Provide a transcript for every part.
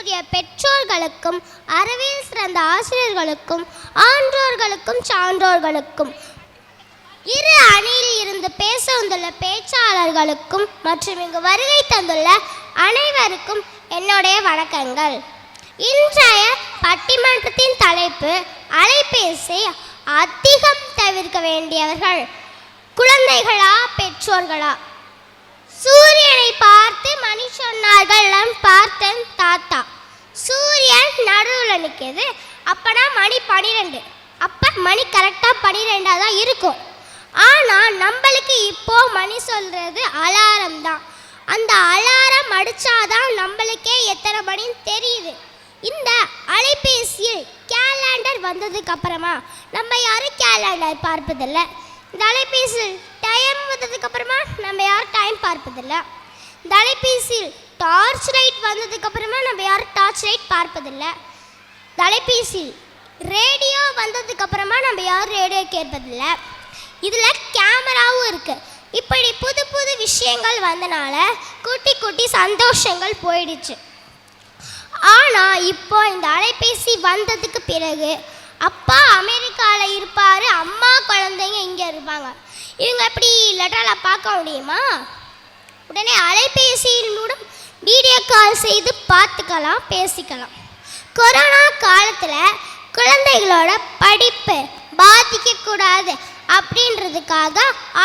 மதிப்புக்குரிய பெற்றோர்களுக்கும் அறிவியல் சிறந்த ஆசிரியர்களுக்கும் ஆன்றோர்களுக்கும் சான்றோர்களுக்கும் இரு அணியில் இருந்து பேச வந்துள்ள பேச்சாளர்களுக்கும் மற்றும் இங்கு வருகை தந்துள்ள அனைவருக்கும் என்னுடைய வணக்கங்கள். இன்றைய பட்டிமன்றத்தின் தலைப்பு அலைபேசி அதிகம் தவிர்க்க வேண்டியவர்கள் குழந்தைகளா பெற்றோர்களா? சூரியனை பார்த்து மணி சொன்னார்கள். நான் பார்த்தேன் தாத்தா. சூரியன் நடுவில் நிற்கிது அப்போனா மணி பனிரெண்டு. அப்போ மணி கரெக்டாக பனிரெண்டாக தான் இருக்கும். ஆனால் நம்மளுக்கு இப்போ மணி சொல்கிறது அலாரம் தான். அந்த அலாரம் அடித்தாதான் நம்மளுக்கே எத்தனை மணின்னு தெரியுது. இந்த அலைபேசியில் கேலண்டர் வந்ததுக்கு அப்புறமா நம்ம யாரும் கேலண்டர் பார்ப்பதில்லை. இந்த அலைபேசியில் டைம் வந்ததுக்கப்புறம் யாரும் பார்ப்பதில்லை. தலைபேசியில் டார்ச் லைட் வந்ததுக்கு அப்புறமா நம்ம யாரும் டார்ச் லைட் பார்ப்பதில்லை. தலைபேசி ரேடியோ வந்ததுக்கு அப்புறமா நம்ம யாரும் ரேடியோ கேட்பதில்லை. இதில் கேமராவும் இருக்குது இப்படி புது புது விஷயங்கள் வந்தனால குட்டி குட்டி சந்தோஷங்கள் போயிடுச்சு. ஆனால் இப்போ இந்த அலைபேசி வந்ததுக்கு பிறகு அப்பா அமெரிக்காவில் இருப்பார் அம்மா குழந்தைங்க இங்கே இருப்பாங்க. இவங்க எப்படி லெட்டரில் பார்க்க முடியுமா? உடனே அலைபேசியின் மூலம் வீடியோ கால் செய்து பார்த்துக்கலாம் பேசிக்கலாம். கொரோனா காலத்தில் குழந்தைகளோட படிப்பு பாதிக்கக்கூடாது அப்படின்றதுக்காக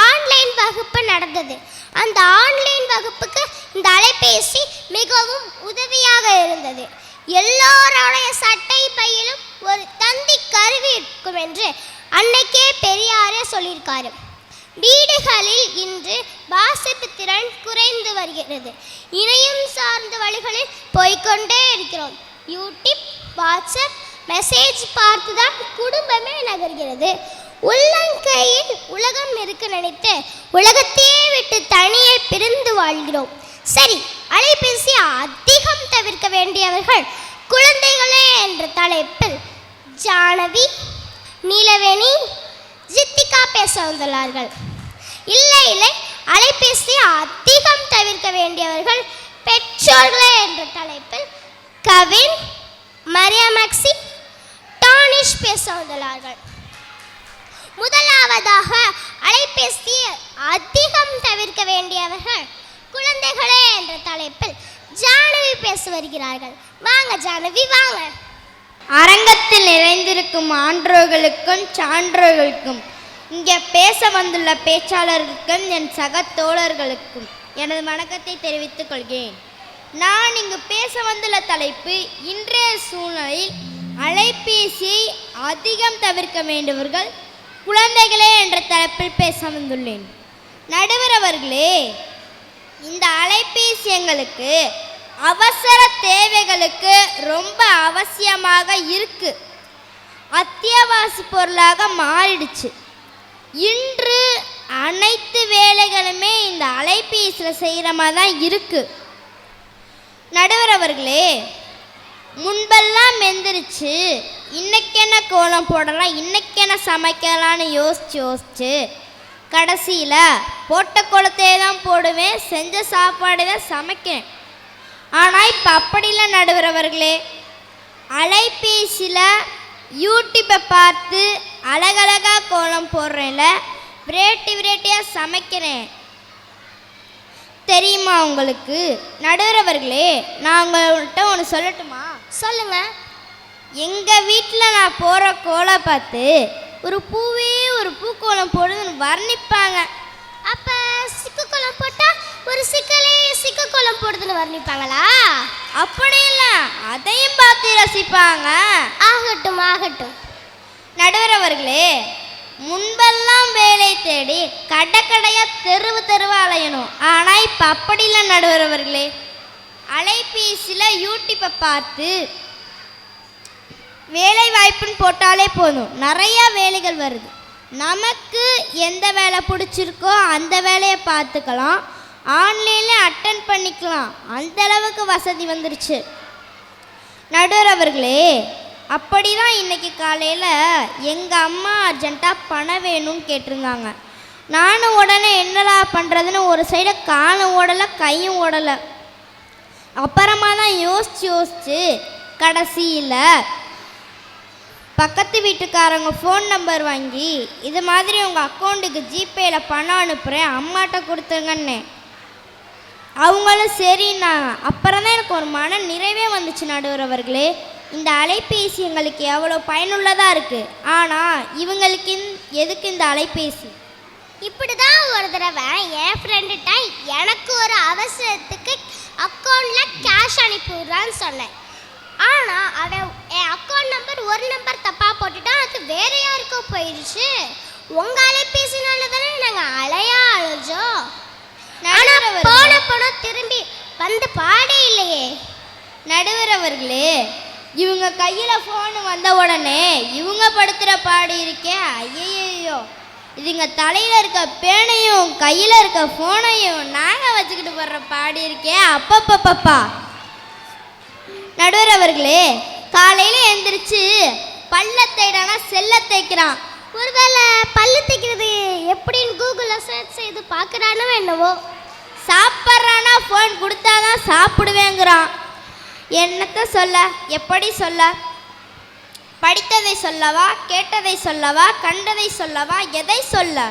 ஆன்லைன் வகுப்பு நடந்தது. அந்த ஆன்லைன் வகுப்புக்கு இந்த அலைபேசி மிகவும் உதவியாக இருந்தது. எல்லோருடைய சட்டை பையிலும் ஒரு தந்தி கருவி இருக்கும் என்று அன்னைக்கே பெரியாரே சொல்லியிருக்காரு. வீடுகளில் இன்று வாசிப்பு திறன் குறைந்து வருகிறது. இணையம் சார்ந்த வழிகளில் போய்கொண்டே இருக்கிறோம். யூடியூப் வாட்ஸ்அப் மெசேஜ் பார்த்து தான் குடும்பமே நகர்கிறது. உள்ளங்கையில் உலகம் இருக்க நினைத்து உலகத்தையே விட்டு தனியே பிரிந்து வாழ்கிறோம். சரி அலைபேசி அதிகம் தவிர்க்க வேண்டியவர்கள் குழந்தைகளே என்ற தலைப்பில் ஜானவி நீலவேணி ஜித்திகா பேச வந்துள்ளார்கள். இல்லை இல்லை அலைபேசி அதிகம் தவிர்க்க வேண்டியவர்கள் பெற்றோர்களே என்ற தலைப்பில் கவின் மரியா டானிஷ் பேச வந்துள்ளார்கள். முதலாவதாக அலைபேசி அதிகம் தவிர்க்க வேண்டியவர்கள் குழந்தைகளே என்ற தலைப்பில் ஜானவி பேச வருகிறார்கள். வாங்க ஜானவி வாங்க. அரங்கத்தில் நிறைந்திருக்கும் ஆன்றோர்களுக்கும் சான்றோர்களுக்கும் இங்கே பேச வந்துள்ள பேச்சாளர்களுக்கும் என் சக தோழர்களுக்கும் எனது வணக்கத்தை தெரிவித்துக் கொள்கிறேன். நான் இங்கு பேச வந்துள்ள தலைப்பு இன்றைய சூழ்நிலையில் அலைபேசியை அதிகம் தவிர்க்க வேண்டியவர்கள் குழந்தைகளே என்ற தலைப்பில் பேச வந்துள்ளேன். நடுவர் அவர்களே இந்த அலைபேசி எங்களுக்கு அவசர தேவைகளுக்கு ரொம்ப அவசியமாக இருக்கு. அத்தியாவசிய பொருளாக மாறிடுச்சு. இன்று அனைத்து வேலைகளுமே இந்த அலைபேசியில் செய்கிற மாதிரி தான் இருக்கு. நடுவர் அவர்களே முன்பெல்லாம் எந்திரிச்சு இன்னைக்கென்ன கோலம் போடலாம் இன்னைக்கென்ன சமைக்கலான்னு சமைக்கலாம்னு யோசிச்சு யோசிச்சு கடைசியில் போட்ட குளத்தையே தான் போடுவேன் செஞ்ச சாப்பாடு தான் சமைக்கிறேன். ஆனால் இப்போ அப்படி இல்லை நடுவர் அவர்களே அலைபேசியில் யூடியூப்பை பார்த்து அழகழகாக கோலம் போடுறேன்ல வெரைட்டி வெரைட்டியாக சமைக்கிறேன். தெரியுமா உங்களுக்கு? நடுவர் அவர்களே நான் உங்கள்கிட்ட ஒன்று சொல்லட்டுமா? சொல்லுங்க. எங்கள் வீட்டில் நான் போகிற கோலை பார்த்து ஒரு பூவே ஒரு பூக்கோலம் போடுதுன்னு வர்ணிப்பாங்க. அப்ப சிக்கு கோலம் போட்டா ஒரு சிக்கலே சிக்கு கோலம் போடுதுன்னு வர்ணிப்பாங்களா? அப்படி இல்லை. அதையும் பார்த்து ரசிப்பாங்க. ஆகட்டும் ஆகட்டும். நடுவர் அவர்களே முன்பெல்லாம் வேலை தேடி கடை கடையாக தெருவு தெருவா அலையணும். ஆனால் இப்போ அப்படி இல்லை நடுவர் அவர்களே. அலைபேசியில் யூடியூப்பை பார்த்து வேலை வாய்ப்புன்னு போட்டாலே போதும். நிறைய வேலைகள் வருது. நமக்கு எந்த வேலை பிடிச்சிருக்கோ அந்த வேலையை பார்த்துக்கலாம். ஆன்லைனில் அட்டன் பண்ணிக்கலாம். அந்த அளவுக்கு வசதி வந்துருச்சு. நடுவர் அவர்களே அப்படி தான் இன்னைக்கு காலையில் எங்கள் அம்மா அர்ஜென்ட்டாக பணம் வேணும்னு கேட்டிருந்தாங்க. நானும் உடனே என்னடா பண்ணுறதுன்னு ஒரு சைடு காலும் ஓடலை கையும் ஓடலை. அப்புறமா தான் யோசித்து யோசித்து கடைசியில் பக்கத்து வீட்டுக்காரங்க ஃபோன் நம்பர் வாங்கி இது மாதிரி உங்கள் அக்கௌண்ட்டுக்கு ஜிபேயில் பணம் அனுப்புகிறேன் அம்மாட்ட கொடுத்துருங்கன்னு. அவங்களும் சரிண்ணா. அப்புறம் தான் எனக்கு ஒரு மன நிறைவே வந்துச்சு நடுவர் அவர்களே. இந்த அலைபேசி எங்களுக்கு எவ்வளோ பயனுள்ளதாக இருக்குது ஆனால் இவங்களுக்கு எதுக்கு இந்த அலைபேசி? இப்படி தான் ஒரு தடவை என் ஃப்ரெண்டுகிட்ட எனக்கு ஒரு அவசரத்துக்கு அக்கௌண்ட்டில் கேஷ் அனுப்பி விட்றான்னு சொன்னேன். ஆனால் அவன் ஒரு நம்பர் தப்பா போட்டுட்டான் அது வேற யாருக்கோ போயிடுச்சு உங்க அலைபேசினால தானே நாங்க அலையா அழைஞ்சோம் ஆனா நடுவர் அவர்களே- போன பணம் திரும்பி வந்த பாடே இல்லையே. நடுவர் அவர்களே இவங்க கையில் ஃபோன் வந்த உடனே இவங்க படுத்துகிற பாடு இருக்கே ஐயையோ. இதுங்க தலையில் இருக்க பேனையும் கையில் இருக்க ஃபோனையும் நாங்கள் வச்சுக்கிட்டு வர்ற பாடு இருக்கே அப்பப்பப்பப்பா. நடுவர் அவர்களே காலையில் எந்திரிச்சு பல்ல தேடானா செல்ல தேய்க்கிறான். ஒருவேளை பல்லு தைக்கிறது எப்படின்னு கூகுளில் சர்ச் செய்து பார்க்குறானோ என்னவோ. சாப்பிட்றானா ஃபோன் கொடுத்தாதான் சாப்பிடுவேங்கிறான். என்னத்த சொல்ல? எப்படி சொல்ல? படித்ததை சொல்லவா கேட்டதை சொல்லவா கண்டதை சொல்லவா எதை சொல்ல?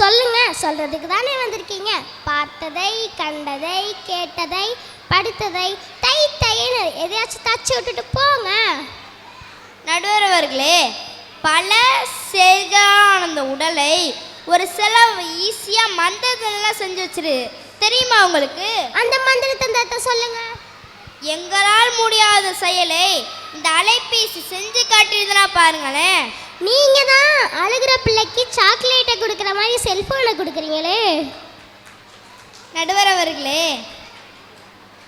சொல்லுங்க. சொல்றதுக்கு தானே வந்திருக்கீங்க. பார்த்ததை கண்டதை கேட்டதை படித்ததை தை தைன்னு எதையாச்சும் தச்சு விட்டுட்டு போங்க. நடுவர் அவர்களே பல செயல்களான அந்த உடலை ஒரு செலவு ஈஸியாக மந்ததெல்லாம் செஞ்சு வச்சிரு. தெரியுமா உங்களுக்கு? அந்த மந்திர தந்திரத்தை சொல்லுங்க. எங்களால் முடியாத செயலை இந்த அலைபேசி செஞ்சு காட்டியதுனா பாருங்களேன். நீங்க தான் அழுகிற பிள்ளைக்கு சாக்லேட்டை கொடுக்குற மாதிரி செல்போனை கொடுக்குறீங்களே. நடுவர் அவர்களே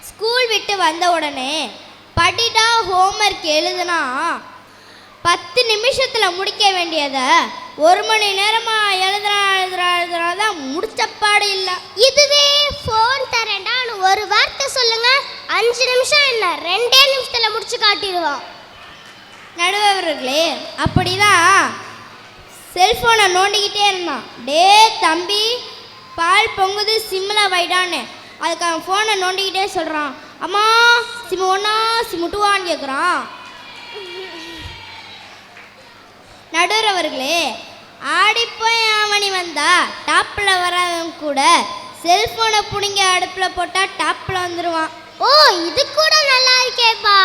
ஸ்கூல் விட்டு வந்த உடனே படிடா ஹோம்ஒர்க் எழுதுனா. பத்து நிமிஷத்தில் முடிக்க வேண்டியதை ஒரு மணி நேரமாக எழுதுறா எழுதுறா எழுதுறா தான் முடிச்சப்பாடு இல்லை. இதுவே ஃபோன் தரேன்டான்னு ஒரு வார்த்தை சொல்லுங்க. அஞ்சு நிமிஷம் என்ன ரெண்டே நிமிஷத்துல முடிச்சு காட்டிடுவான் நடுவர்களே அப்படிதான் செல்ஃபோனை நோண்டிக்கிட்டே இருந்தான் டே தம்பி பால் பொங்குது சிம்மில் வைடான்னு. அதுக்கு அவன் ஃபோனை நோண்டிக்கிட்டே சொல்கிறான் அம்மா சிம்மு ஒன்றா சிம்மு டூவான்னு கேட்குறான் நடுவர் அவர்களே ஆடிப்போய் ஆவணி வந்தா டாப்பில் வராதவங்க கூட செல்ஃபோனை பிடுங்கி அடுப்பில் போட்டால் டாப்பில் வந்துடுவான் ஓ இது கூட நல்லா இருக்கேப்பா.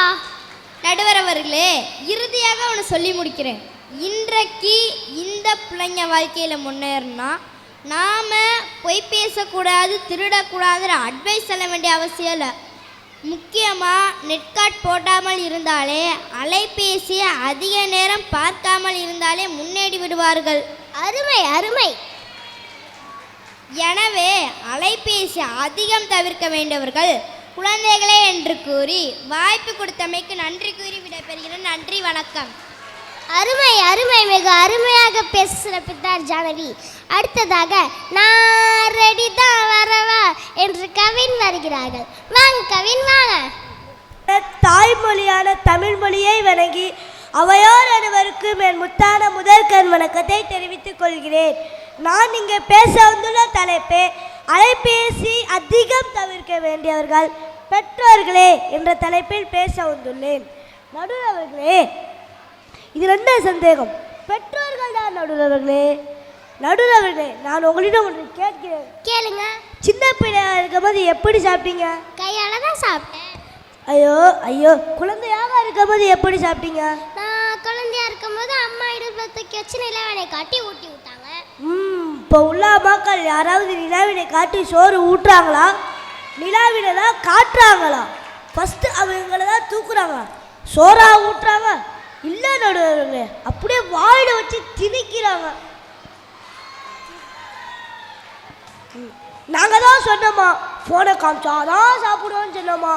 நடுவர் அவர்களே இறுதியாக அவனை சொல்லி முடிக்கிறேன். இன்றைக்கு இந்த பிள்ளைங்க வாழ்க்கையில் முன்னேறினா நாம் பொய் பேசக்கூடாது திருடக்கூடாதுன்னு அட்வைஸ் சொல்ல வேண்டிய அவசியம் இல்லை. முக்கியமாக நெட்கார்ட் போடாமல் இருந்தாலே அலைபேசி அதிக நேரம் பார்க்காமல் இருந்தாலே முன்னேறி விடுவார்கள். அருமை அருமை. எனவே அலைபேசி அதிகம் தவிர்க்க வேண்டியவர்கள் குழந்தைகளே என்று கூறி வாய்ப்பு கொடுத்தமைக்கு நன்றி கூறி விடைபெறுகிறேன். நன்றி வணக்கம். அருமை அருமை மிக அருமையாக பேசுகிற பித்தார் ஜானகி அடுத்ததாக நான் ரெடி தான் வரவா என்று கவின் வருகிறார்கள். வாங்க கவின் வாங்க. தாய்மொழியான தமிழ் மொழியை வணங்கி அவையோர் அனைவருக்கும் என் முத்தான முதல் கண் வணக்கத்தை தெரிவித்துக் கொள்கிறேன். நான் இங்கே பேச வந்துள்ள தலைப்பு அலைபேசி அதிகம் தவிர்க்க வேண்டியவர்கள் பெற்றோர்களே என்ற தலைப்பில் பேச வந்துள்ளேன். நடுவர்களே இது என்ன சந்தேகம். பெற்றோர்கள் தான் நடுவர்களே நடுவர்களே நான் உங்களிடம் ஒன்று கேட்கிறேன். கேளுங்க. சின்ன பிள்ளையா இருக்கும்போது எப்படி சாப்பிட்டீங்க? கையால தான் சாப்பிட்டேன். ஐயோ ஐயோ குழந்தையாக இருக்கும்போது எப்படி சாப்பிட்டீங்க? நான் குழந்தையா இருக்கும்போது அம்மா இடுப்புல தூக்கி வச்சு நிலவனை காட்டி ஊட்டி விட்டாங்க. ம் இப்போ உள்ள மக்கள் யாராவது நிலாவினை காட்டி சோறு ஊட்டுறாங்களா? நிலாவினை தான் காட்டுறாங்களா? ஃபஸ்ட்டு அவங்கள தான் தூக்குறாங்க. சோறா ஊட்டுறாங்க. இல்லை நடுவருங்க அப்படியே வாயில வச்சு திணிக்கிறாங்க. நாங்கள் தான் சொன்னோமா ஃபோனை காமிச்சாதான் சாப்பிடுவோம்னு சொன்னோமா.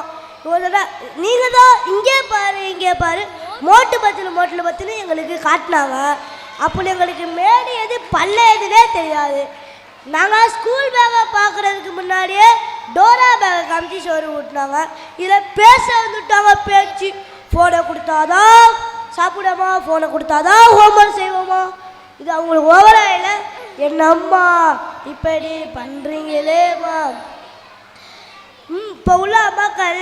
நீங்கள் தான் இங்கே பாரு இங்கே பாரு. மோட்டு பத்தில் மோட்டில் பத்தினு எங்களுக்கு காட்டினாங்க. அப்படி எங்களுக்கு மேடு எது பல்ல எதுனே தெரியாது. நாங்கள் ஸ்கூல் பேக்கை பார்க்குறதுக்கு முன்னாடியே டோரா பேக்கை காமிச்சு சோறு ஊட்டினாங்க. இதில் பேச வந்துட்டாங்க பேச்சு. ஃபோனை கொடுத்தாதான் சாப்பிடாமா ஃபோனை கொடுத்தாதான் ஹோம்ஒர்க் செய்வோமா? இது அவங்களுக்கு ஓவரா இல்லை? என்னம்மா இப்படி பண்ணுறீங்களேம்மா ம் இப்போ உள்ள அம்மாக்கள்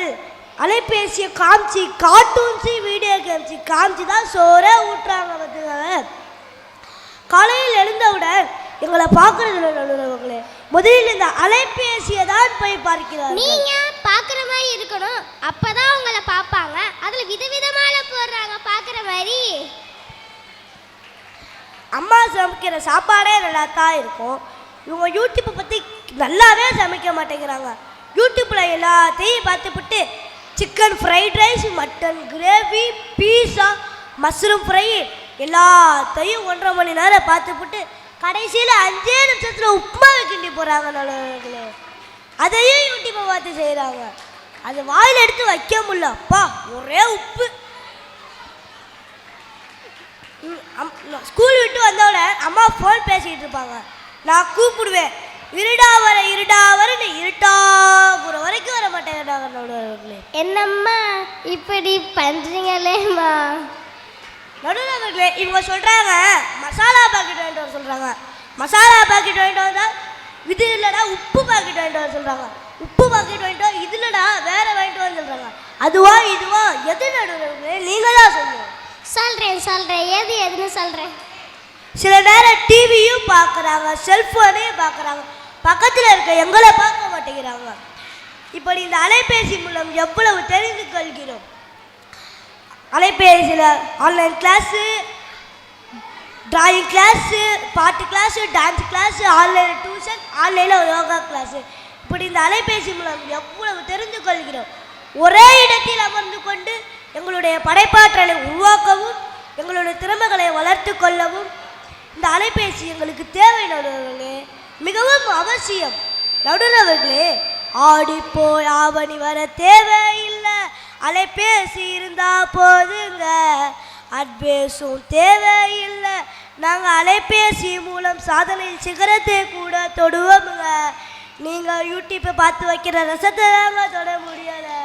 அலைபேசியை காமிச்சு கார்ட்டூன்ஸு வீடியோ கேம்ஸு காமிச்சு தான் சோறே ஊட்டுறாங்க பார்த்துக்கோங்க. காலையில் எழுந்தவுடன் எங்களை பார்க்குறது முதலில் இந்த அலைபேசியை தான் போய் பார்க்கிறார்கள். நீங்க பாக்குற மாதிரி இருக்கணும். அப்பதான் உங்களை பார்ப்பாங்க. அதுல விதவிதமான போடுறாங்க. பாக்குற மாதிரி. அம்மா சமைக்கிற சாப்பாடே நல்லா தான் இருக்கும். இவங்க யூடியூப்பை பற்றி நல்லாவே சமைக்க மாட்டேங்கிறாங்க. யூடியூப்பில் எல்லாத்தையும் பார்த்துப்புட்டு chicken fried rice mutton gravy pizza mushroom fry எல்லாத்தையும் ஒன்றரை மணி நேரம் பார்த்துப்புட்டு கடைசியில் அஞ்சே நிமிஷத்தில் உப்புமா கிண்டி போகிறாங்க நல்லவர்களே அதையும் யூடியூப்பை பார்த்து செய்கிறாங்க அது வாயில் எடுத்து வைக்க முடியல. அப்பா ஒரே உப்பு. ஸ்கூல் விட்டு வந்தோட அம்மா ஃபோன் பேசிக்கிட்டு இருப்பாங்க. நான் கூப்பிடுவேன். இருடா வர இருடா வரன்னு இருட்டாகுற வரைக்கும் வர மாட்டேன் என்னம்மா இப்படி பண்ணுறீங்களேம்மா நடுவர்களே இவங்க சொல்கிறாங்க மசாலா பாக்கெட் வாங்கிட்டு வர சொல்கிறாங்க மசாலா பாக்கெட் வாங்கிட்டு வந்தால் இது இல்லைடா உப்பு பாக்கெட் வாங்கிட்டு வர சொல்கிறாங்க உப்பு பாக்கெட் வாங்கிட்டு இது இல்லைடா வேற வாங்கிட்டு வர சொல்கிறாங்க அதுவா இதுவா எது நடுவர்களே நீங்கள் தான் சொல்லுங்கள் சொல்றேன் சொல்றேன். எது எதுன்னு சொல்றேன். சில நேரம் டிவியும் பார்க்குறாங்க செல்ஃபோனையும் பார்க்குறாங்க பக்கத்தில் இருக்க எங்களை பார்க்க மாட்டேங்கிறாங்க. இப்படி இந்த அலைபேசி மூலம் எவ்வளவு தெரிந்து கொள்கிறோம்? அலைபேசியில் ஆன்லைன் கிளாஸு ட்ராயிங் கிளாஸு பாட்டு class dance class online tuition ஆன்லைனில் யோகா கிளாஸு இப்படி இந்த அலைபேசி மூலம் எவ்வளவு தெரிந்து கொள்கிறோம்? ஒரே இடத்தில் அமர்ந்து கொண்டு எங்களுடைய படைப்பாற்றலை உருவாக்கவும் எங்களுடைய திறமைகளை வளர்த்து கொள்ளவும் இந்த அலைபேசி எங்களுக்கு தேவை நடுவர்களே மிகவும் அவசியம். நடுநவர்களே ஆடிப்போய் ஆவணி வர தேவையில்லை. பேசியிருந்தா போதுங்க. அட்பேசும் தேவையில்லை. நாங்கள் அலைபேசி மூலம் சாதனை சிகரத்தை கூட தொடுவோமுங்க. நீங்கள் யூடியூப்பை பார்த்து வைக்கிற ரசத்தை தாங்க தொட முடியலை.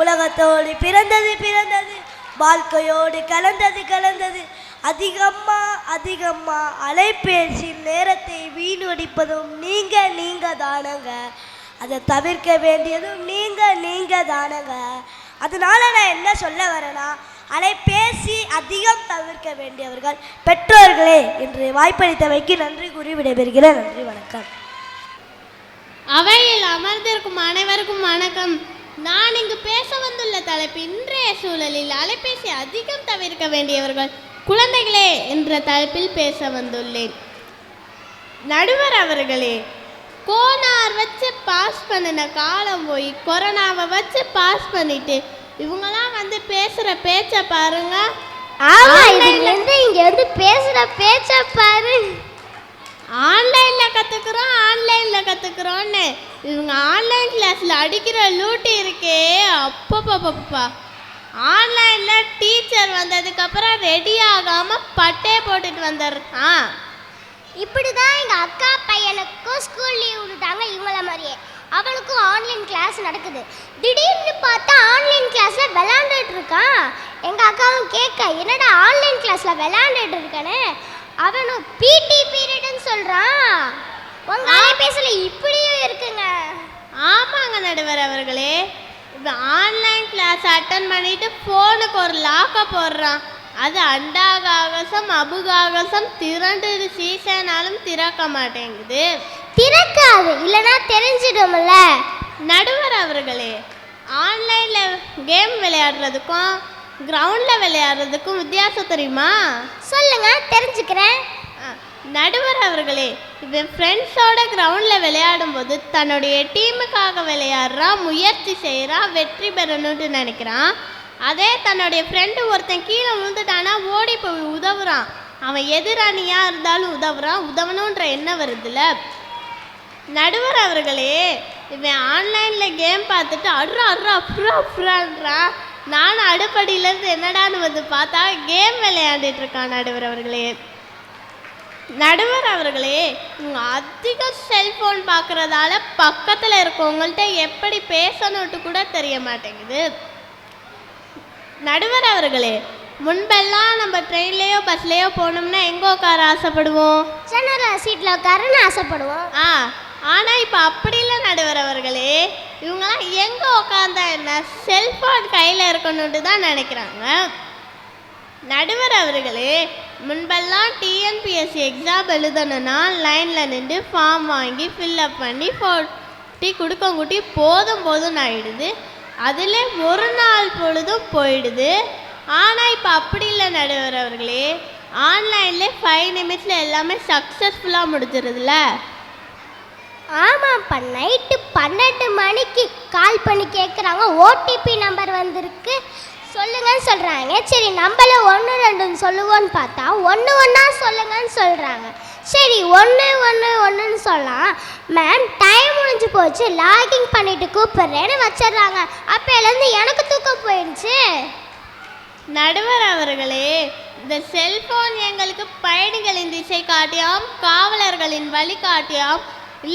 உலகத்தோடு பிறந்தது பிறந்தது. வாழ்க்கையோடு கலந்தது கலந்தது. அதிகமா அதிகமா அலைபேசி நேரத்தை வீணடிப்பதும் நீங்க நீங்க தானங்க. அதை தவிர்க்க வேண்டியதும் நீங்க நீங்க தானங்க. அதனால நான் என்ன சொல்ல வரேன்னா அலைபேசி அதிகம் தவிர்க்க வேண்டியவர்கள் பெற்றோர்களே என்று வாய்ப்பளித்தவைக்கு நன்றி கூறி விடைபெறுகிறேன். நன்றி வணக்கம். அவையில் அமர்ந்திருக்கும் அனைவருக்கும் வணக்கம். நான் இங்கு பேச வந்துள்ள தலைப்பு இன்றைய சூழலில் அலைபேசி அதிகம் தவிர்க்க வேண்டியவர்கள் குழந்தைகளே என்ற தலைப்பில் பேச வந்துள்ளேன். நடுவர் அவர்களே கோனார் வச்சு பாஸ் பண்ணின காலம் போய் கொரோனாவை வச்சு பாஸ் பண்ணிட்டு இவங்கெல்லாம் வந்து பேசுகிற பேச்சை பாருங்க. ஆமா இதுல இருந்து இங்க வந்து பேசுற பேச்ச பாரு. ஆன்லைன்ல கத்துக்கிறோம் ஆன்லைன்ல கத்துக்கிறோம்னு. இவங்க ஆன்லைன் கிளாஸ்ல அடிக்கிற லூட்டி இருக்கே அப்பப்பப்பப்பா. ஆன்லைன்ல டீச்சர் வந்ததுக்கு அப்புறம் ரெடி ஆகாம பட்டே போட்டுட்டு வந்துடுறான் இப்படிதான் எங்க அக்கா பையனுக்கும் ஸ்கூல் லீவ் விட்டாங்க இவங்கள மாதிரியே. அவனுக்கும் ஆன்லைன் கிளாஸ் நடக்குது. திடீர்னு பார்த்தா ஆன்லைன் கிளாஸ்ல விளாண்டுட்டு இருக்கான் எங்க அக்காவும் கேட்க என்னடா ஆன்லைன் கிளாஸ்ல விளாண்டுட்டு இருக்கானே அவனும் பிடி பீரியட்னு சொல்றான் உங்க அலைபேசியில இப்படியும் இருக்குங்க. ஆமாங்க நடுவர் அவர்களே. இப்போ ஆன்லைன் கிளாஸ் அட்டன் பண்ணிட்டு ஃபோனுக்கு ஒரு லாக்கை போடுறான். அது அண்டாகாகசம் அபுகாகசம் திரண்டு சீசனாலும் திறக்க மாட்டேங்குது. திறக்காது இல்லனா தெரிஞ்சிடும்ல. நடுவர் அவர்களே ஆன்லைனில் கேம் விளையாடுறதுக்கும் கிரவுண்டில் விளையாடுறதுக்கும் வித்தியாசம் தெரியுமா? சொல்லுங்க தெரிஞ்சுக்கிறேன். நடுவர் அவர்களே இவன் ஃப்ரெண்ட்ஸோட கிரவுண்டில் விளையாடும்போது தன்னுடைய டீமுக்காக விளையாடுறான் முயற்சி செய்கிறான் வெற்றி பெறணும்னு நினைக்கிறான். அதே தன்னுடைய ஃப்ரெண்டு ஒருத்தன் கீழே விழுந்துட்டானா ஓடி போய் உதவுறான். அவன் எதிரணியாக இருந்தாலும் உதவுறான். உதவணுன்ற எண்ணம் வருதுல்ல நடுவர் அவர்களே இவன் ஆன்லைனில் கேம் பார்த்துட்டு அட்ரா அட்ரா அப்ரா அப்ரான்றான் நான் அடுப்படியிலேருந்து என்னடான்னு வந்து பார்த்தா கேம் விளையாண்டுட்டு இருக்கான் நடுவர் அவர்களே. நடுவர் அவர்களே இவங்க அதிக செல்ஃபோன் பார்க்குறதால பக்கத்தில் இருக்கவங்கள்ட்ட எப்படி பேசணுன்ட்டு கூட தெரிய மாட்டேங்குது. நடுவர் அவர்களே முன்பெல்லாம் நம்ம ட்ரெயின்லேயோ பஸ்லேயோ போனோம்னா எங்கே உட்கார ஆசைப்படுவோம்? ஜன்னல் சீட்ல உட்காருன்னு ஆசைப்படுவோம். ஆ ஆனால் இப்போ அப்படி இல்லை நடுவர் அவர்களே. இவங்கெல்லாம் எங்கே உட்காந்தா என்ன? செல்ஃபோன் கையில் இருக்கணுன்ட்டு தான் நினைக்கிறாங்க. நடுவர் அவர்களே முன்பெல்லாம் டிஎன்பிஎஸ்சி எக்ஸாம் எழுதணும்னா லைனில் நின்று ஃபார்ம் வாங்கி ஃபில்அப் பண்ணி போட்டி கொடுக்கங்குட்டி போதும் போதும்னு ஆயிடுது. அதில் ஒரு நாள் பொழுதும் போயிடுது. ஆனால் இப்போ அப்படி இல்லை நடுவர் அவர்களே. ஆன்லைனில் ஃபைவ் நிமிட்ஸில் எல்லாமே சக்ஸஸ்ஃபுல்லாக முடிஞ்சிருதுல்ல? ஆமாப்பா நைட்டு பன்னெண்டு மணிக்கு கால் பண்ணி கேட்குறாங்க ஓடிபி நம்பர் வந்திருக்கு. சொல்லுங்கன்னு சொல்கிறாங்க சரி நம்மள ஒன்று ரெண்டுன்னு சொல்லுவோன்னு பார்த்தா ஒன்று ஒன்றா சொல்லுங்கன்னு சொல்கிறாங்க சரி ஒன்று ஒன்று ஒன்றுன்னு சொல்லலாம் மேம் டைம் முடிஞ்சு போச்சு. லாகிங் பண்ணிட்டு கூப்பிட்றேன்னு வச்சிடுறாங்க. அப்போலேருந்து எனக்கு தூக்கம் போயிடுச்சு. நடுவர் அவர்களே இந்த செல்போன் எங்களுக்கு பயணிகளின் திசை காட்டியாம் காவலர்களின் வழிகாட்டியாம்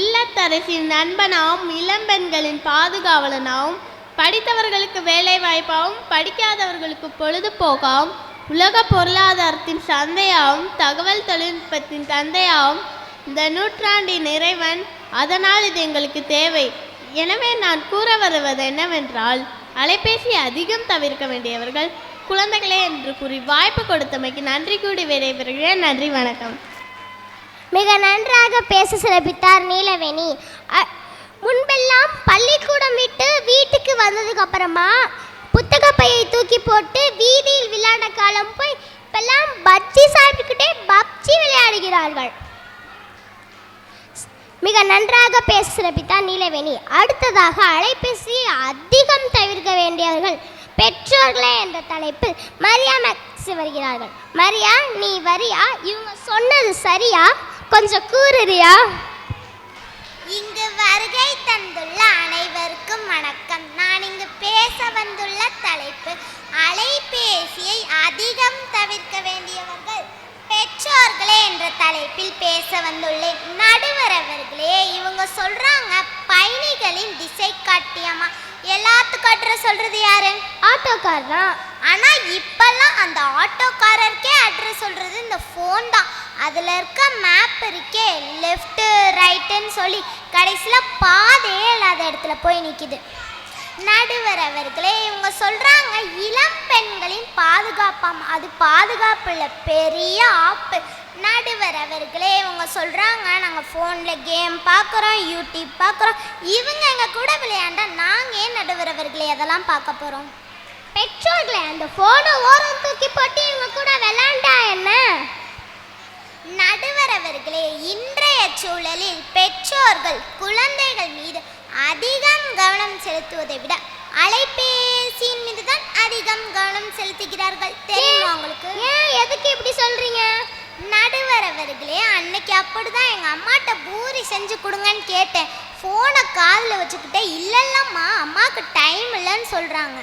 இல்லத்தரசின் நண்பனாகவும் இளம்பெண்களின் பாதுகாவலனாகவும் படித்தவர்களுக்கு வேலை வாய்ப்பாகவும் படிக்காதவர்களுக்கு பொழுதுபோக்காகவும் உலக பொருளாதாரத்தின் சந்தையாகவும் தகவல் தொழில்நுட்பத்தின் தந்தையாகவும் இந்த நூற்றாண்டின் இறைவன் அதனால் இது எங்களுக்கு தேவை. எனவே நான் கூற வருவது என்னவென்றால் அலைபேசி அதிகம் தவிர்க்க வேண்டியவர்கள் குழந்தைகளே என்று கூறி வாய்ப்பு கொடுத்தமைக்கு நன்றி கூடி விடைபெறுகிறேன். நன்றி வணக்கம். மிக நன்றாக பேச சிறப்பித்தார் நீலவேணி. அ- முன்பெல்லாம் பள்ளிக்கூடம் விட்டு வீட்டுக்கு வந்ததுக்கு அப்புறமா புத்தக பையை தூக்கி போட்டு வீதியில் விளையாட காலம் போய் இப்பெல்லாம் பஜ்ஜி சாப்பிட்டுக்கிட்டே பப்ஜி விளையாடுகிறார்கள். மிக நன்றாக பேசுகிற பித்தா நீலவேணி. அடுத்ததாக அலைபேசியை அதிகம் தவிர்க்க வேண்டியவர்கள் பெற்றோர்களே என்ற தலைப்பில் மரியா மேக்ஸ் வருகிறார்கள். மரியா நீ வரியா? இவங்க சொன்னது சரியா? கொஞ்சம் கூறுறியா? இங்கு வருகை தந்துள்ள அனைவருக்கும் வணக்கம். நான் இங்கு பேச வந்துள்ள தலைப்பு அலைபேசியை அதிகம் தவிர்க்க வேண்டியவர்கள் பெற்றோர்களே என்ற தலைப்பில் பேச வந்துள்ளேன். நடுவர் அவர்களே இவங்க சொல்றாங்க பயணிகளின் திசை காட்டியமா எல்லாத்துக்கும் அட்ரஸ் சொல்றது யாரு? ஆட்டோக்கார் தான் ஆனா இப்பெல்லாம் அந்த ஆட்டோக்காரருக்கே அட்ரஸ் சொல்றது இந்த ஃபோன் தான். அதில் இருக்க மேப் இருக்கே லெஃப்ட்டு ரைட்டுன்னு சொல்லி கடைசியில் பாதையே இல்லாத இடத்துல போய் நிற்கிது நடுவர் அவர்களே இவங்க சொல்கிறாங்க இளம் பெண்களின் பாதுகாப்பாம். அது பாதுகாப்பு இல்லை பெரிய ஆப்பு. நடுவர் அவர்களே இவங்க சொல்கிறாங்க நாங்கள் ஃபோனில் கேம் பார்க்குறோம் யூடியூப் பார்க்குறோம் இவங்க எங்கள் கூட விளையாண்டா நாங்கள் ஏன் நடுவர் அவர்களே அதெல்லாம் பார்க்க போகிறோம் பெற்றோர்களே அந்த ஃபோனை ஓரம் தூக்கி போட்டு இவங்க கூட விளையாண்டா என்ன? நடுவர் அவர்களே இன்றைய சூழலில் பெற்றோர்கள் குழந்தைகள் மீது அதிகம் கவனம் செலுத்துவதை விட அலைபேசியின் மீது தான் அதிகம் கவனம் செலுத்துகிறார்கள். தெரியுமா உங்களுக்கு? ஏன்? எதுக்கு இப்படி சொல்றீங்க? நடுவர் அவர்களே அன்னைக்கு அப்படிதான் எங்க அம்மாட்ட பூரி செஞ்சு கொடுங்கன்னு கேட்டேன். ஃபோனை காதில் வச்சுக்கிட்டே இல்லைல்லம்மா அம்மாவுக்கு டைம் இல்லைன்னு சொல்றாங்க.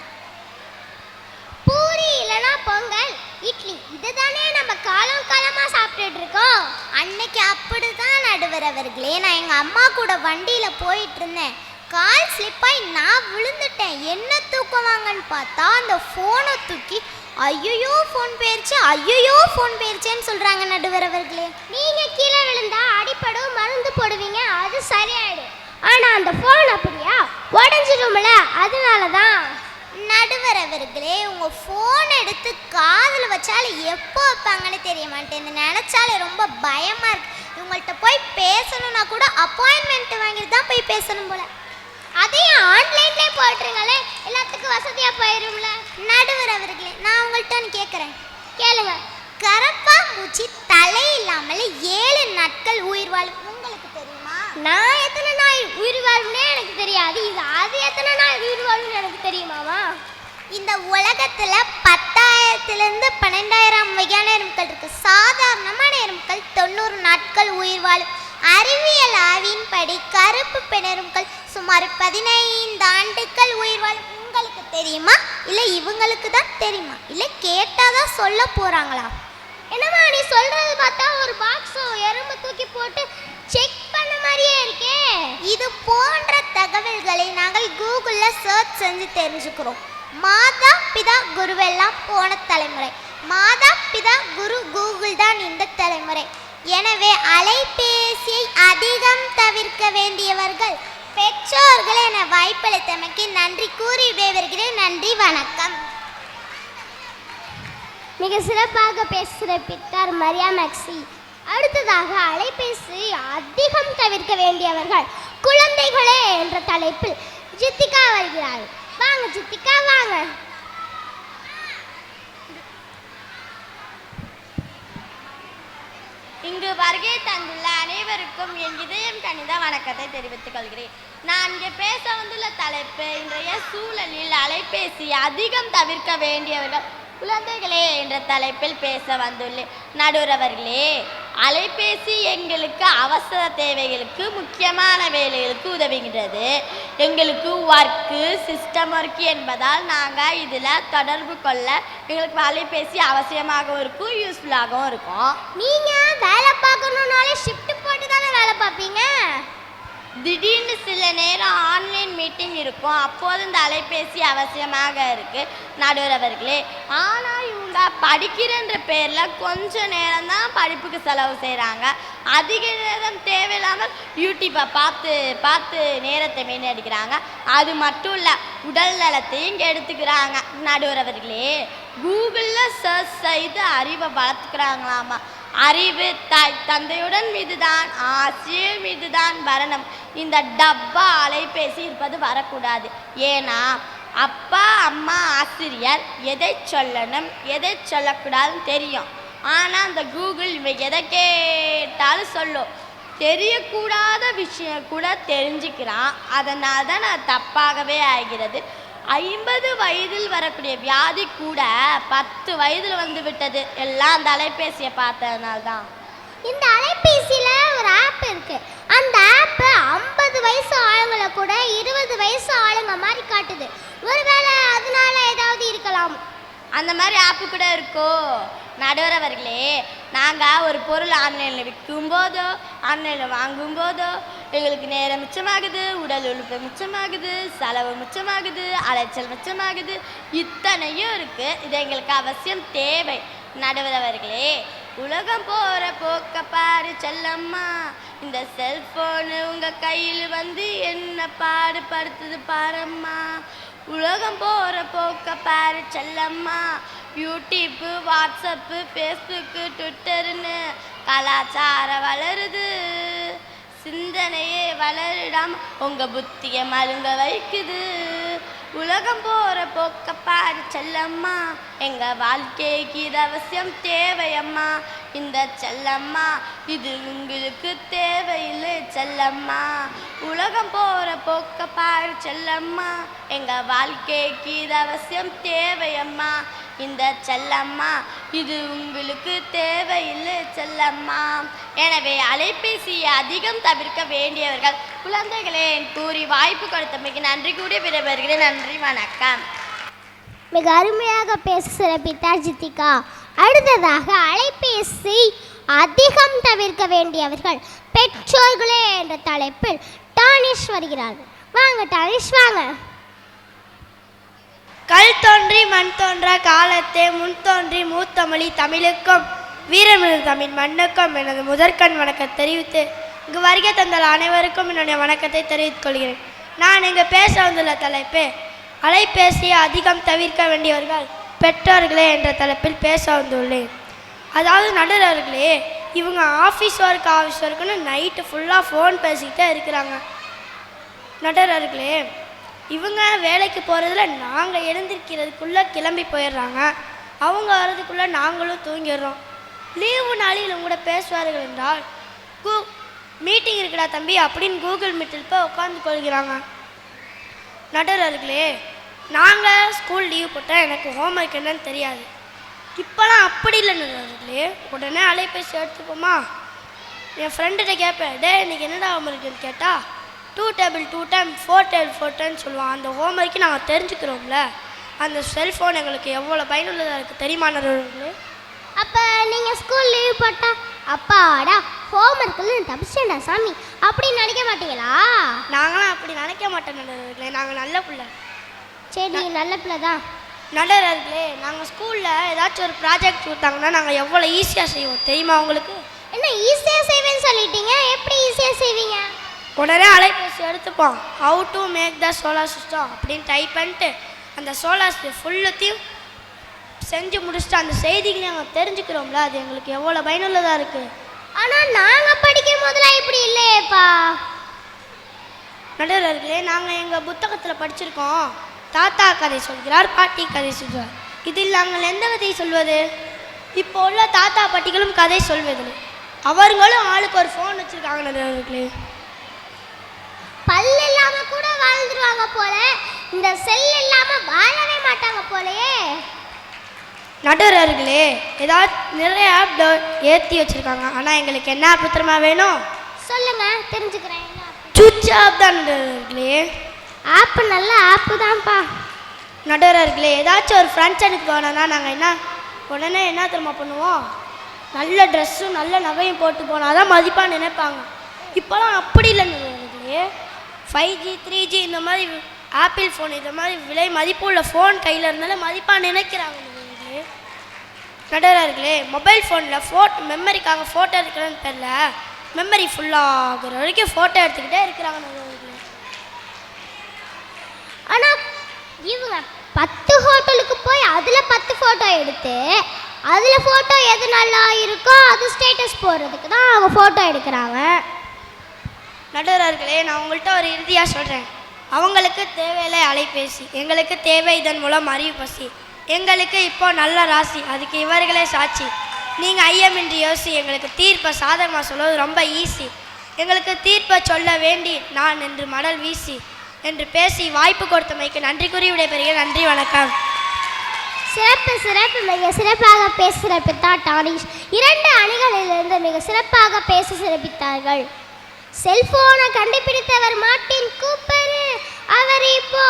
பூரி இல்லனா பொங்கல். இட்லி. இதுதானே நம்ம காலம் காலமாக சாப்பிட்டுட்டு இருக்கோம் அன்னைக்கு அப்படிதான் நடுவர் அவர்களே. நான் எங்கள் அம்மா கூட வண்டியில் போயிட்டு இருந்தேன் கால் ஸ்லிப்பாய் நான் விழுந்துட்டேன். என்ன தூக்குவாங்கன்னு பார்த்தா அந்த ஃபோனை தூக்கி ஐயோ ஃபோன் போயிருச்சு. ஐயோ ஃபோன் போயிருச்சேன்னு சொல்கிறாங்க நடுவர் அவர்களே. நீங்கள் கீழே விழுந்தா அடிப்படும் மருந்து போடுவீங்க. அது சரியாயிடும். ஆனால் அந்த ஃபோன் அப்படியா? உடஞ்சிடும்ல. அதனால தான் நடுவர் அவர்களே உங்கள் ஃபோன் எடுத்து காதில் வச்சாலும் எப்போ வைப்பாங்கன்னு தெரிய மாட்டேங்குது நினச்சாலே ரொம்ப பயமாக இருக்குது இவங்கள்ட்ட போய் பேசணும்னா கூட அப்பாயின்மெண்ட் வாங்கிட்டு தான் போய் பேசணும் போல. அதையும் ஆன்லைன்லேயே போட்டுருங்களே எல்லாத்துக்கும் வசதியாக போயிடும்ல நடுவர் அவர்களே நான் உங்கள்கிட்ட கேட்குறேன் கேளுங்க. கரப்பாம்பூச்சி தலை இல்லாமல் ஏழு நாட்கள் உயிர் வாழும். நான் எத்தனை நாள் உயிர் வாழ்வுனே எனக்கு தெரியாது. இது அது எத்தனை நாள் உயிர் வாழ்வுன்னு எனக்கு தெரியுமாமா இந்த உலகத்துல பத்தாயிரத்திலிருந்து பன்னெண்டாயிரம் வகையான எறும்புகள் இருக்கு. சாதாரணமான எறும்புகள் தொண்ணூறு நாட்கள் உயிர் வாழும். அறிவியல் படி கருப்பு பெணெரும்புகள் சுமார் பதினைந்து ஆண்டுகள் உயிர் வாழும். உங்களுக்கு தெரியுமா? இல்லை இவங்களுக்கு தான் தெரியுமா? இல்லை கேட்டால் தான் சொல்ல போகிறாங்களா என்னம்மா நீ சொல்கிறது பார்த்தா ஒரு பாக்ஸ் எறும்பு தூக்கி போட்டு செக் பண்ண மாதிரியே இருக்கே. இது போன்ற தகவல்களை நாங்கள் கூகுளில் சர்ச் செஞ்சு தெரிஞ்சுக்கிறோம். மாதா பிதா குருவெல்லாம் போன தலைமுறை. மாதா பிதா குரு கூகுள் தான் இந்த தலைமுறை. எனவே அலைபேசியை அதிகம் தவிர்க்க வேண்டியவர்கள் பெற்றோர்கள் என வாய்ப்பளித்தமைக்கு நன்றி கூறி விடைபெறுகிறேன். நன்றி வணக்கம். மிக சிறப்பாக பேசுகிற பித்தார் மரியா மேக்ஸி அடுத்ததாக அலைபேசி அதிகம் தவிர்க்க வேண்டியவர்கள் குழந்தைகளே என்ற தலைப்பில் ஜித்திகா வருகிறார் வாங்க ஜித்திகா வாங்க. இங்கு வருகை தந்துள்ள அனைவருக்கும் என் இதயம் கணித வணக்கத்தை தெரிவித்துக் கொள்கிறேன். நான் இங்கே பேச வந்துள்ள தலைப்பு இன்றைய சூழலில் அலைபேசி அதிகம் தவிர்க்க வேண்டியவர்கள் குழந்தைகளே என்ற தலைப்பில் பேச வந்துள்ளேன். நடுவரவர்களே அலைபேசி எங்களுக்கு அவசர தேவைகளுக்கு முக்கியமான வேலைகளுக்கு உதவுகின்றது. எங்களுக்கு ஒர்க்கு சிஸ்டம் ஒர்க்கு என்பதால் நாங்கள் இதில் தொடர்பு கொள்ள எங்களுக்கு அலைபேசி அவசியமாகவும் இருக்கும் யூஸ்ஃபுல்லாகவும் இருக்கும். நீங்கள் வேலை பார்க்கணுன்னாலே ஷிஃப்ட் போட்டு தானே வேலை பார்ப்பீங்க? திடீர்னு சில நேரம் ஆன்லைன் மீட்டிங் இருக்கும். அப்போது இந்த அலைபேசி அவசியமாக இருக்குது நடுவர் அவர்களே ஆனால் இவங்க படிக்கிறன்ற பேரில் கொஞ்ச நேரம் தான் படிப்புக்கு செலவு செய்கிறாங்க அதிக நேரம் தேவையில்லாமல் யூடியூப்பை பார்த்து பார்த்து நேரத்தை வீணடிக்கிறாங்க. அது மட்டும் இல்லை உடல் நலத்தையும் கெடுத்துக்கிறாங்க. நடுவரவர்களே கூகுளில் சர்ச் செய்து அறிவை வளர்த்துக்கிறாங்களாமா? அறிவு தாய் தந்தையுடன் மீதுதான் ஆசிரியர் மீதுதான் வரணும். இந்த டப்பா அலைபேசி இருப்பது வரக்கூடாது. ஏன்னா அப்பா அம்மா ஆசிரியர் எதை சொல்லணும் எதை சொல்லக்கூடாதுன்னு தெரியும். ஆனால் அந்த கூகுள் இவை எதை கேட்டாலும் சொல்லும். தெரியக்கூடாத விஷயம் கூட தெரிஞ்சுக்கிறான். அதனால் தான் நான் தப்பாகவே ஆகிறது. ஐம்பது வயதில் வரக்கூடிய வியாதி கூட பத்து வயதில் வந்து விட்டது. எல்லாம் அந்த அலைபேசியை பார்த்ததுனால தான் இந்த அலைபேசியில் ஒரு ஆப் இருக்கு. அந்த ஆப் ஐம்பது வயசு ஆளுங்களை கூட இருபது வயசு ஆளுங்க மாதிரி காட்டுது. ஒருவேளை அதனால ஏதாவது இருக்கலாம். அந்த மாதிரி ஆப்பு கூட இருக்கோ? நடுவரவர்களே நாங்கள் ஒரு பொருள் ஆன்லைனில் விற்கும் போதோ ஆன்லைனில் வாங்கும் போதோ எங்களுக்கு நேரம் மிச்சமாகுது உடல் உழுப்பு மிச்சமாகுது செலவு மிச்சமாகுது அலைச்சல் மிச்சமாகுது. இத்தனையும் இருக்குது இது எங்களுக்கு அவசியம் தேவை. நடுவரவர்களே உலகம் போகிற போக்க பாரு செல்லம்மா. இந்த செல்ஃபோனு உங்கள் கையில் வந்து என்ன பாடுபடுத்துது பாரம்மா. உலகம் போகிற போக்க பாரு செல்லம்மா. யூடியூப்பு வாட்ஸ்அப்பு ஃபேஸ்புக்கு ட்விட்டர்னு கலாச்சாரம் வளருது. சிந்தனையே வளரிடாம உங்கள் புத்தியை மருங்க வைக்குது. உலகம் போகிற போக்க பாரு செல்லம்மா. எங்கள் வாழ்க்கைக்கு இது அவசியம் தேவையம்மா. இந்த செல்லம்மா இது உங்களுக்கு தேவையில்லை செல்லம்மா. உலகம் போகிற போக்க பாரு செல்லம்மா. எங்கள் வாழ்க்கைக்கு இது அவசியம் தேவையம்மா இந்த செல்லம்மா இது உங்களுக்கு தேவையில்லை செல்லம்மா. எனவே அலைபேசியை அதிகம் தவிர்க்க வேண்டியவர்கள் குழந்தைகளே கூறி வாய்ப்பு கொடுத்தமைக்கு நன்றி கூடிய விரும்புகிறேன் நன்றி வணக்கம். மிக அருமையாக பேச சிறப்பித்தார் ஜித்திகா அடுத்ததாக அலைபேசி அதிகம் தவிர்க்க வேண்டியவர்கள் பெற்றோர்களே என்ற தலைப்பில் டானிஷ் வருகிறார்கள் வாங்க டானிஷ் வாங்க. கல் தோன்றி மண் தோன்ற காலத்தே முன் தோன்றி மூத்தமொழி தமிழுக்கும் வீரமிகு தமிழ் மண்ணுக்கும் எனது முதற்கண் வணக்கம் தெரிவித்து இங்கு வருகை தந்தால் அனைவருக்கும் என்னுடைய வணக்கத்தை தெரிவித்துக் கொள்கிறேன். நான் இங்கு பேச வந்துள்ள தலைப்பு அலைபேசியை அதிகம் தவிர்க்க வேண்டியவர்கள் பெற்றோர்களே என்ற தலைப்பில் பேச வந்துள்ளேன். அதாவது நடுவர்களே இவங்க ஆஃபீஸ் ஒர்க் ஆஃபீஸ் ஒர்க்குன்னு நைட்டு ஃபுல்லாக ஃபோன் பேசிக்கிட்டே இருக்கிறாங்க. நடுவர்களே இவங்க வேலைக்கு போகிறதுல நாங்கள் எழுந்திருக்கிறதுக்குள்ளே கிளம்பி போயிடுறாங்க. அவங்க வர்றதுக்குள்ளே நாங்களும் தூங்கிடுறோம். லீவு நாளில் உங்களோட பேசுவார்கள் என்றால் கூ மீட்டிங் இருக்குடா தம்பி அப்படின்னு கூகுள் மீட்டில் போய் உட்காந்து கொள்கிறாங்க. நடுவர்களே நாங்கள் ஸ்கூல் லீவ் போட்டால் எனக்கு ஹோம்ஒர்க் என்னன்னு தெரியாது. இப்போலாம் அப்படி இல்லை நடுவர்களே உடனே அலைபேசி எடுத்துப்போமா என் ஃப்ரெண்டுகிட்ட கேட்பேன் டே இன்னைக்கு என்னடா ஹோம்ஒர்க்குன்னு கேட்டா two table two time four table four time சொல்லுவான். அந்த ஹோம்ஒர்க்கு நாங்கள் தெரிஞ்சுக்கிறோம்ல. அந்த செல்ஃபோன் எங்களுக்கு எவ்வளோ பயனுள்ளதாக இருக்குது தெரியுமா அப்போ நீங்கள் ஸ்கூல் லீவ் போட்டா அப்பாடா ஹோம்ஒர்க்கில் தப்பிச்சேன்டா சாமி. அப்படின்னு நினைக்க மாட்டீங்களா? நாங்களாம் அப்படி நினைக்க மாட்டோம் நாங்கள் நல்ல பிள்ளை. சரி நல்ல பிள்ளை தான். நடுவர்களே நாங்கள் ஸ்கூலில் ஏதாச்சும் ஒரு ப்ராஜெக்ட் கொடுத்தாங்கன்னா நாங்கள் எவ்வளோ ஈஸியாக செய்வோம். தெரியுமா உங்களுக்கு? என்ன ஈஸியாக செய்வேன்னு சொல்லிட்டீங்க? எப்படி ஈஸியாக செய்வீங்க? உடனே அலைபேசி எடுத்துப்போம். How to make the solar system அப்படின்னு டைப் பண்ணிட்டு அந்த சோலார் ஃபுல்லத்தையும் செஞ்சு முடிச்சுட்டு அந்த செய்திகளை நாங்கள் தெரிஞ்சுக்கிறோம்ல அது எங்களுக்கு எவ்வளோ பயனுள்ளதாக இருக்குது ஆனால் நாங்கள் படிக்கும் போதெல்லாம் இப்படி இல்லையேப்பா. நடுவர்களே நாங்கள் எங்கள் புத்தகத்தில் படிச்சிருக்கோம். தாத்தா கதை சொல்கிறார் பாட்டி கதை சொல்கிறார். இதில் நாங்கள் எந்த கதையை சொல்வது? இப்போ உள்ள தாத்தா பாட்டிகளும் கதை சொல்வதில்லை. அவர்களும் ஆளுக்கு ஒரு ஃபோன் வச்சுருக்காங்க நடுவர்களே பல் இல்லாம கூட வாழ்ந்துருவாங்க போல இந்த செல் இல்லாம வாழவே மாட்டாங்க போலயே. நடுவர்களே ஏதாவது நிறைய ஆப் ஏற்றி வச்சுருக்காங்க. ஆனால் எங்களுக்கு என்ன ஆப் பத்திரமா வேணும்? சொல்லுங்க தெரிஞ்சுக்கிறேன் சுவிட்ச் ஆப் தான் நடுவர்களே ஆப் நல்ல ஆப்பு தான்ப்பா. நடுவர்களே ஏதாச்சும் ஒரு ஃப்ரெண்ட்ஸ் எனக்கு போனோன்னா நாங்கள் என்ன உடனே என்ன திரும்ப பண்ணுவோம்? நல்ல ட்ரெஸ்ஸும் நல்ல நகையும் போட்டு போனால் தான் மதிப்பாக நினைப்பாங்க. இப்போலாம் அப்படி இல்லை நடுவர்களே ஃபைவ் ஜி த்ரீ ஜி இந்த மாதிரி ஆப்பிள் ஃபோன் இந்த மாதிரி விலை மதிப்பு உள்ள ஃபோன் கையில் இருந்தாலும் மதிப்பாக நினைக்கிறாங்க நடுவர்களே நடுவர்களே மொபைல் ஃபோனில் ஃபோட் மெமரிக்காக ஃபோட்டோ எடுக்கிறேன்னு தெரில மெமரி ஃபுல்லாகிற வரைக்கும் ஃபோட்டோ எடுத்துக்கிட்டே இருக்கிறாங்க ஆனால் ஆனா இவங்க பத்து ஹோட்டலுக்கு போய் அதுல பத்து போட்டோ எடுத்து அதுல போட்டோ எது நல்லா இருக்கோ அது ஸ்டேட்டஸ் போடுறதுக்கு தான் அவங்க போட்டோ எடுக்கிறாங்க. நடுவர்களே நான் உங்கள்கிட்ட ஒரு இறுதியாக சொல்கிறேன் அவங்களுக்கு தேவையில்லை அலைபேசி. எங்களுக்கு தேவை இதன் மூலம் அறிவு பசி. எங்களுக்கு இப்போ நல்ல ராசி. அதுக்கு இவர்களே சாட்சி. நீங்கள் ஐயமின்றி யோசி எங்களுக்கு தீர்ப்பை சாதகமாக சொல்வது ரொம்ப ஈஸி எங்களுக்கு தீர்ப்பை சொல்ல வேண்டி நான் என்று மடல் வீசி. என்று பேசி வாய்ப்பு கொடுத்தமைக்கு நன்றி கூறி விடைபெறுகிற நன்றி வணக்கம். சிறப்பு சிறப்பு மிக சிறப்பாக பேச சிறப்பித்தார் டானிஷ். இரண்டு அணிகளிலிருந்து மிக சிறப்பாக பேச சிறப்பித்தார்கள். செல்போனை கண்டுபிடித்தவர் மார்ட்டின் கூப்பரு. அவர் இப்போ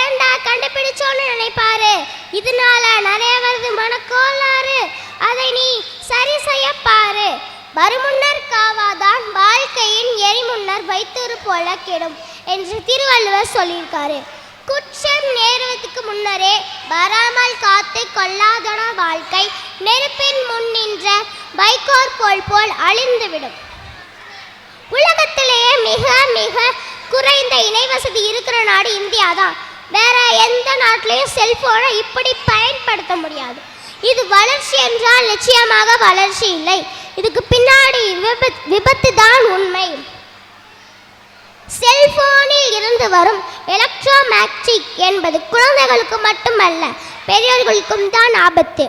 ஏன்டா கண்டுபிடிச்சோன்னு நினைப்பாரு? இதனால நிறைய வருது மனக்கோளாறு. அதை நீ சரி செய்ய பாரு. வருமுன்னர் காவாதான் வாழ்க்கையின் எரிமுன்னர் வைத்தூறு போல கெடும். என்று திருவள்ளுவர் சொல்லியிருக்காரு. குற்றம் நேருவதற்கு முன்னரே வராமல் காத்து கொள்ளாதன வாழ்க்கை நெருப்பின் முன் நின்ற வைக்கோற் போல் போல் அழிந்துவிடும். உலகத்திலேயே மிக மிக குறைந்த இணைவசதி இருக்கிற நாடு இந்தியா தான் வேற எந்த நாட்டிலையும் செல்போனை இப்படி பயன்படுத்த முடியாது. இது வளர்ச்சி என்றால் நிச்சயமாக வளர்ச்சி இல்லை. இதுக்கு பின்னாடி விபத் விபத்து தான் உண்மை. செல்போனில் இருந்து வரும் எலக்ட்ரோமேக்டிக் என்பது குழந்தைகளுக்கு மட்டுமல்ல பெரியவர்களுக்கும் தான் ஆபத்து.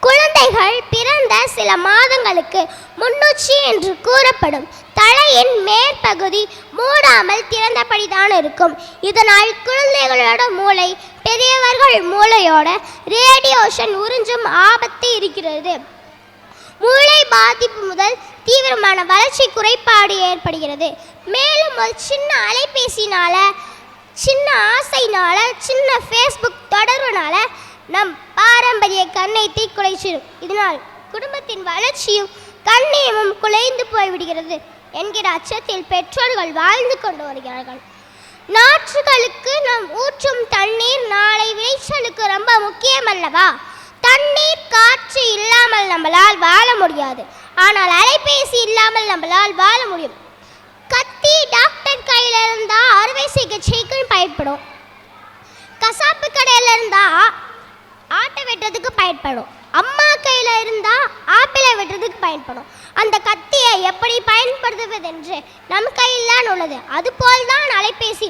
குழந்தைகள் பிறந்த சில மாதங்களுக்கு முன்னூச்சி என்று கூறப்படும். தலையின் மேற்பகுதி மூடாமல் திறந்தபடிதான் இருக்கும். இதனால் குழந்தைகளோட மூளை பெரியவர்கள் மூளையோட ரேடியோஷன் உறிஞ்சும் ஆபத்து இருக்கிறது. மூளை பாதிப்பு முதல் தீவிரமான வளர்ச்சி குறைபாடு ஏற்படுகிறது. மேலும் ஒரு சின்ன அலைபேசினால சின்ன ஆசைனால சின்ன ஃபேஸ்புக் தொடர்புனால நம் பாரம்பரிய கண்ணை தீக்குலைச்சிடும் இதனால் குடும்பத்தின் வளர்ச்சியும் கண்ணியமும் குலைந்து போய்விடுகிறது என்கிற அச்சத்தில் பெற்றோர்கள் வாழ்ந்து கொண்டு வருகிறார்கள். நாற்றுகளுக்கு நாம் ஊற்றும் தண்ணீர் நாளை விளைச்சலுக்கு ரொம்ப முக்கியம் அல்லவா தண்ணீர் காற்று இல்லாமல் நம்மளால் வாழ முடியாது. ஆனால் அலைபேசி இல்லாமல் நம்மளால் வாழ முடியும். கத்தி டாக்டர் கையில் இருந்தால் அறுவை சிகிச்சைக்கு பயன்படும். கசாப்பு கடையில் இருந்தால் ஆட்டை வெட்டுறதுக்கு பயன்படும். அம்மா கையில் இருந்தால் ஆப்பிளை வெட்டுறதுக்கு பயன்படும். அந்த கத்தியை எப்படி பயன்படுத்துவதென்று நம் கையில் தான் உள்ளது. அதுபோல் தான் அலைபேசி.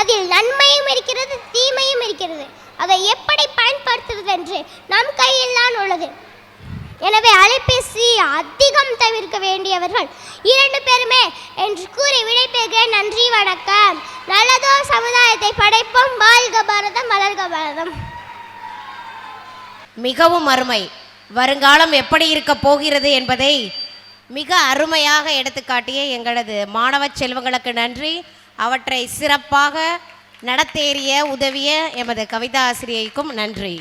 அதில் நன்மையும் இருக்கிறது தீமையும் இருக்கிறது. அதை எப்படி பயன்படுத்துவது என்று நம் கையில் தான் உள்ளது. எனவே அலைபேசி அதிகம் தவிர்க்க வேண்டியவர்கள் இரண்டு பேருமே என்று கூறி விடைபெறுகிறேன். நன்றி வணக்கம். நல்லதோ சமுதாயத்தை படைப்போம். வாழ்க பாரதம் வளர்க பாரதம். மிகவும் அருமை. வருங்காலம் எப்படி இருக்க போகிறது என்பதை மிக அருமையாக எடுத்துக்காட்டிய எங்களது மாணவ செல்வங்களுக்கு நன்றி. அவற்றை சிறப்பாக நடத்தேறிய உதவிய எமது கவிதா ஆசிரியைக்கும் நன்றி.